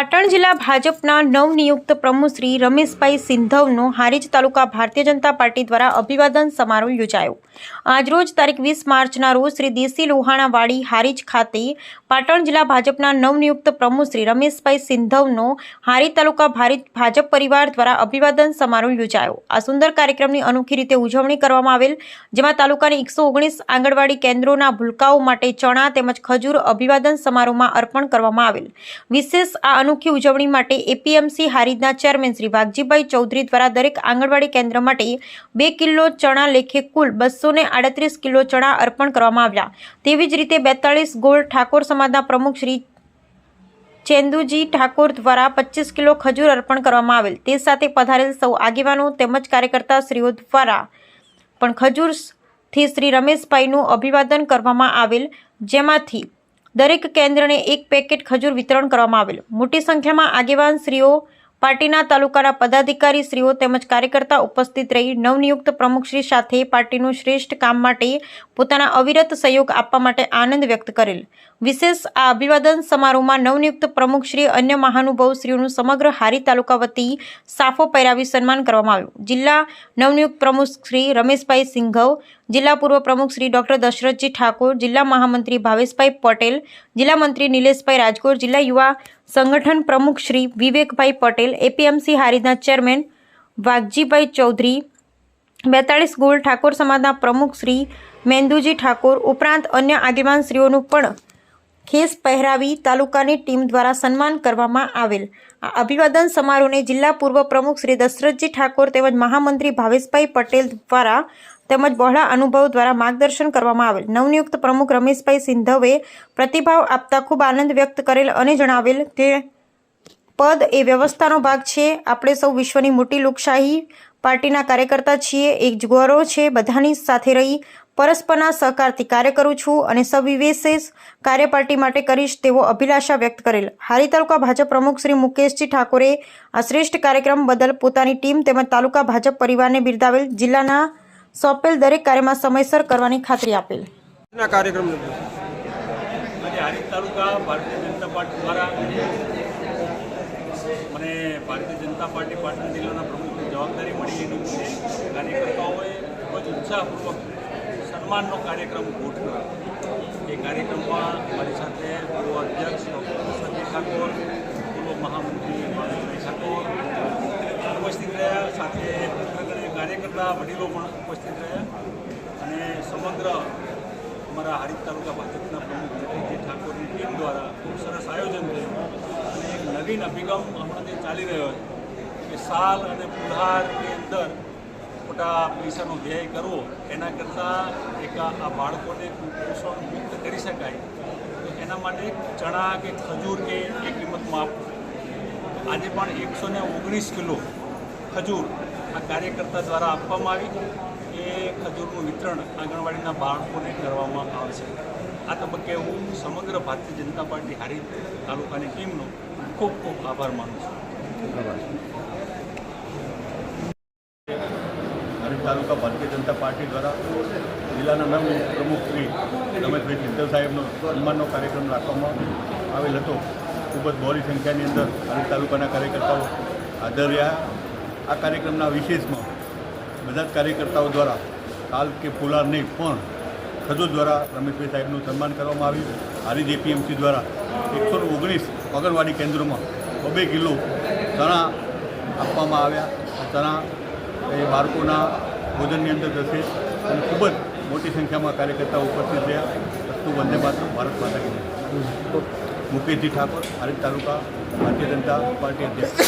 પાટણ જિલ્લા ભાજપના નવનિયુક્ત પ્રમુખ શ્રી રમેશભાઈ સિંધવનો હારીજ તાલુકા ભારતીય જનતા પાર્ટી દ્વારા અભિવાદન સમારોહ યોજાયો. આજરોજ તારીખ વીસ માર્ચના રોજ શ્રી દેસી લોહાણાવાડી હારીજ ખાતે પાટણ જિલ્લા ભાજપના નવનિયુક્ત પ્રમુખ શ્રી રમેશભાઈ સિંધવનો હારી તાલુકા ભાજપ પરિવાર દ્વારા અભિવાદન સમારોહ યોજાયો. આ સુંદર કાર્યક્રમની અનોખી રીતે ઉજવણી કરવામાં આવેલ, જેમાં તાલુકાની એકસો ઓગણીસ આંગણવાડી કેન્દ્રોના ભૂલકાઓ માટે ચણા તેમજ ખજૂર અભિવાદન સમારોહમાં અર્પણ કરવામાં આવેલ. વિશેષ આ અનોખી ઉજવણી માટે એપીએમસી હારીજના ચેરમેન શ્રી વાઘજીભાઈ ચૌધરી દ્વારા દરેક આંગણવાડી કેન્દ્ર માટે બે કિલો ચણા લેખે કુલ બસો આડત્રીસ કિલો ચણા અર્પણ કરવામાં આવ્યા. તેવી જ રીતે બેતાળીસ ગોળ ઠાકોર સમાજના પ્રમુખ શ્રી ચેન્દુજી ઠાકોર દ્વારા પચીસ કિલો ખજૂર અર્પણ કરવામાં આવેલ. તે સાથે પધારેલ સૌ આગેવાનો તેમજ કાર્યકર્તા શ્રીઓ દ્વારા પણ ખજૂરથી શ્રી રમેશભાઈનું અભિવાદન કરવામાં આવેલ. જેમાંથી દરેક કેન્દ્રને એક પેકેટ ખજૂર વિતરણ કરવામાં આવેલ. મોટી સંખ્યામાં આગેવાન શ્રીઓ પાર્ટીના તાલુકાના પદાધિકારી શ્રીઓ તેમજ કાર્યકર્તા ઉપસ્થિત રહી નવનિયુક્ત પ્રમુખશ્રી સાથે પાર્ટીનું શ્રેષ્ઠ કામ માટે પોતાના અવિરત સહયોગ આપવા માટે આનંદ વ્યક્ત કરેલ. વિશેષ આ અભિવાદન સમારોહમાં નવનિયુક્ત પ્રમુખશ્રી અન્ય મહાનુભાવશ્રીઓનું સમગ્ર હારી તાલુકા વતી સાફો પહેરાવી સન્માન કરવામાં આવ્યું. જિલ્લા નવનિયુક્ત પ્રમુખ શ્રી રમેશભાઈ સિંઘવ, જિલ્લા પૂર્વ પ્રમુખ શ્રી ડોક્ટર દશરથજી ઠાકોર, જિલ્લા મહામંત્રી ભાવેશભાઈ પટેલ, જિલ્લા મંત્રી નિલેશભાઈ રાજગોર જિલ્લા યુવા સંગઠન પ્રમુખ શ્રી વિવેકભાઈ પટેલ એપીએમસી હારીના ચેરમેન વાઘજીભાઈ ચૌધરી, બેતાળીસ ગોળ ઠાકોર સમાજના પ્રમુખ શ્રી મેંદુજી ઠાકોર ઉપરાંત અન્ય આગેવાનશ્રીઓનું પણ ખેસ પહેરાવી તાલુકાની ટીમ દ્વારા સન્માન કરવામાં આવેલ. આ અભિવાદન સમારોહને જિલ્લા પૂર્વ પ્રમુખ શ્રી દશરથજી ઠાકોર તેમજ મહામંત્રી ભાવેશભાઈ પટેલ દ્વારા તેમજ બહોળા અનુભવ દ્વારા માર્ગદર્શન કરવામાં આવેલ. નવનિયુક્ત પ્રમુખ રમેશભાઈ સિંધવે પ્રતિભાવ આપતા ખૂબ આનંદ વ્યક્ત કરેલ અને જણાવેલ કે પદ એ વ્યવસ્થાનો ભાગ છે. આપણે સૌ વિશ્વની મોટી લોકશાહી પાર્ટીના કાર્યકર્તા છીએ. એક ગૌરવ છે. બધાની સાથે રહી પરસ્પરના સહકારથી કાર્ય કરું છું અને સવિવેશેષ કાર્ય પાર્ટી માટે કરીશ તેવો અભિલાષા વ્યક્ત કરેલ. હારી તાલુકા ભાજપ પ્રમુખ શ્રી મુકેશજી ઠાકોરે આ શ્રેષ્ઠ કાર્યક્રમ બદલ પોતાની ટીમ તેમજ તાલુકા ભાજપ પરિવારને બિરદાવેલ. જિલ્લાના સોંપેલ દરેક કાર્યમાં સમયસર કરવાની ખાતરી આપેલ. ના કાર્યક્રમ તાલુકા ભારતીય જનતા પાર્ટી દ્વારા મને ભારતીય જનતા પાર્ટી પાટણ જિલ્લાના પ્રમુખની જવાબદારી મળી એની કાર્યકર્તાઓએ ખૂબ જ ઉત્સાહપૂર્વક સન્માનનો કાર્યક્રમ ગોઠવ્યો. એ કાર્યક્રમમાં મારી સાથે પૂર્વ અધ્યક્ષ ડૉક્ટર દશરથજી ઠાકોર પૂર્વ મહામંત્રી ઠાકોર ઉપસ્થિત રહ્યા. સાથે કાર્યકર્તા વડીલો પણ ઉપસ્થિત રહ્યા અને સમગ્ર અમારા હારીજ તાલુકા ભાજપના પ્રમુખ જગદીશજી ઠાકોરની ટીમ દ્વારા ખૂબ સરસ આયોજન થયું અને એક નવીન અભિગમ હમણાં જે ચાલી રહ્યો છે કે સાલ અને પુલહારની અંદર મોટા પૈસાનો વ્યય કરવો, એના કરતાં એક આ બાળકોને કુપોષણ મુક્ત કરી શકાય, તો એના માટે ચણા કે ખજૂર કે એ કિંમતમાં આપવું. આજે પણ એકસો ઓગણીસ કિલો ખજૂર આ કાર્યકર્તા દ્વારા આપવામાં આવી એ ખજૂરનું વિતરણ આંગણવાડીના બાળકોને કરવામાં આવશે. આ તબક્કે હું સમગ્ર ભારતીય જનતા પાર્ટી હારી તાલુકાની ટીમનો ખૂબ ખૂબ આભાર માનું છું. હારી તાલુકા ભારતીય જનતા પાર્ટી દ્વારા જિલ્લાના નવ પ્રમુખ શ્રી રમેશભાઈ સિદ્ધલ સાહેબનો સન્માનનો કાર્યક્રમ રાખવામાં આવેલ હતો. ખૂબ જ બહોળી સંખ્યાની અંદર હારી તાલુકાના કાર્યકર્તાઓ હાજર રહ્યા. આ કાર્યક્રમના વિશેષમાં બધા જ કાર્યકર્તાઓ દ્વારા કાલ કે ફુલાર નહીં, પણ ખજૂર દ્વારા રમેશભાઈ સાહેબનું સન્માન કરવામાં આવ્યું. હારીજ એપીએમસી દ્વારા એકસો ઓગણીસ આંગણવાડી કેન્દ્રોમાં બબે કિલો ચણા આપવામાં આવ્યા. ચણા એ બાળકોના ભોજનની અંદર જશે અને ખૂબ જ મોટી સંખ્યામાં કાર્યકર્તાઓ ઉપસ્થિત રહ્યા. અસ્તુ વંદે માત્ર ભારત માતા કી મુકેશજી ઠાકોર હારીજ તાલુકા, ભારતીય જનતા પાર્ટી અધ્યક્ષ.